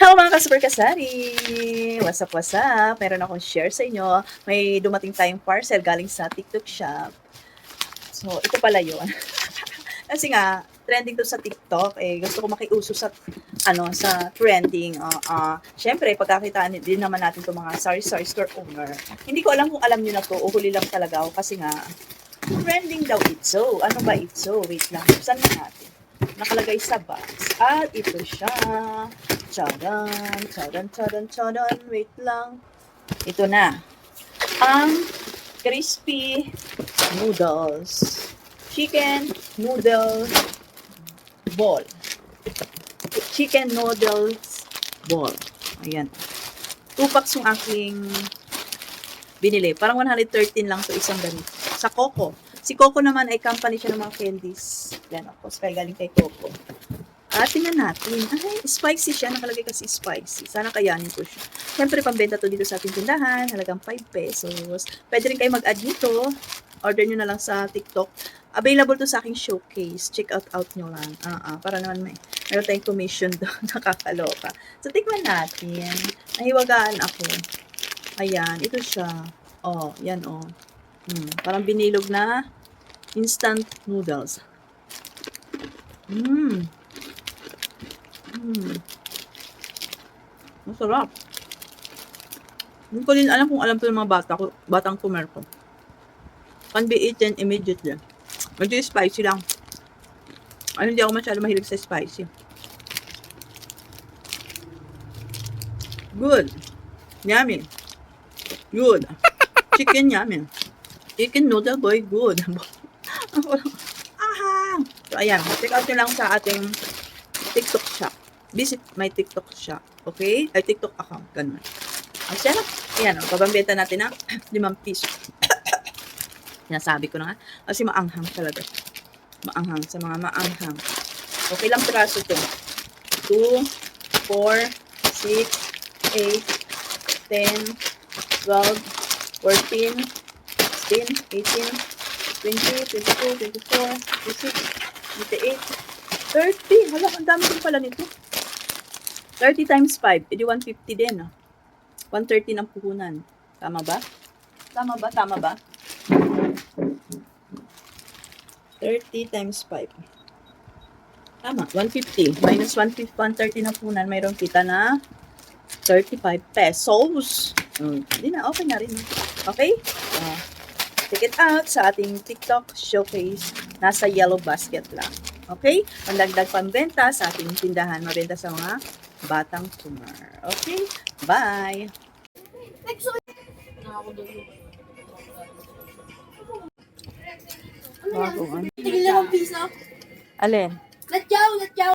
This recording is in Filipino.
Hello mga ka-super kasari! What's up, what's up? Meron akong share sa inyo. May dumating tayong parcel galing sa TikTok shop. So, ito pala yun. Kasi nga, trending to sa TikTok. Eh, gusto ko makiuso sa, ano, sa trending. Uh, uh, Siyempre, pagkakitaan din naman natin itong mga sari-sari store owner. Hindi ko alam kung alam nyo na to o huli lang talaga ako kasi nga, trending daw itso. Ano ba itso? Wait lang. Saan na natin? Nakalagay sa box. At ito siya. Charan, charan, charan, charan. Wait lang. Ito na. Ang crispy noodles. Chicken noodle ball. Chicken noodles ball. Ayan. Two packs yung aking binili. Parang 113 lang to isang ganito. Sa Coco. Si Coco naman ay company siya ng mga candies. Yan ako. Kaya galing kay Coco. Ah, tingnan natin. Ay, spicy siya. Nakalagay kasi spicy. Sana kayanin ko siya. Siyempre, pambenta to dito sa ating tindahan. Halagang 5 pesos. Pwede rin kayo mag-add nito. Order nyo na lang sa TikTok. Available to sa aking showcase. Check out out nyo lang. Ah, ah, para naman may meron tayong commission doon. Nakakaloka. So, tikman natin. Nahiwagaan ako. Ayan, ito siya. Oh, yan oh. Hmm, parang binilog na instant noodles. Mmm. Mmm. Masarap. Hindi ko din alam kung alam to ng mga bata ko, batang tumer ko. Can be eaten immediately. Medyo spicy lang. Ay, hindi ako masyado mahilig sa spicy. Good. Yummy. Good. Chicken yummy. Chicken noodle boy, good. Aha! So, ayan. Check out nyo lang sa ating TikTok shop. Visit my TikTok shop. Okay? Ay, TikTok account. Ganun. Ang sarap. Ayan, o. Pabambenta natin ng 5 piso. Sinasabi ko na nga. Kasi maanghang talaga. Maanghang. Sa mga maanghang. Okay lang piraso to. 2, 4, 6, 8, 10, 12, 14, 16, 18, 20, 22, 24, 26, 28, 30. Hala, ang dami din pala nito. 30 times 5, edi 150 din. Ah. 130 ng puhunan. Tama ba? Tama ba? Tama ba? 30 times 5. Tama, 150. Minus 150, 130 na puhunan. Mayroong kita na 35 pesos. Hmm, Hindi na, okay na rin. Okay? Ah, check it out sa ating TikTok showcase. Nasa yellow basket lang. Okay? Pandagdag pambenta sa ating tindahan. Mabenta sa mga batang tumor. Okay? Bye! Bago, ano? Tigil limang piso. Alin? Let's go, let's go.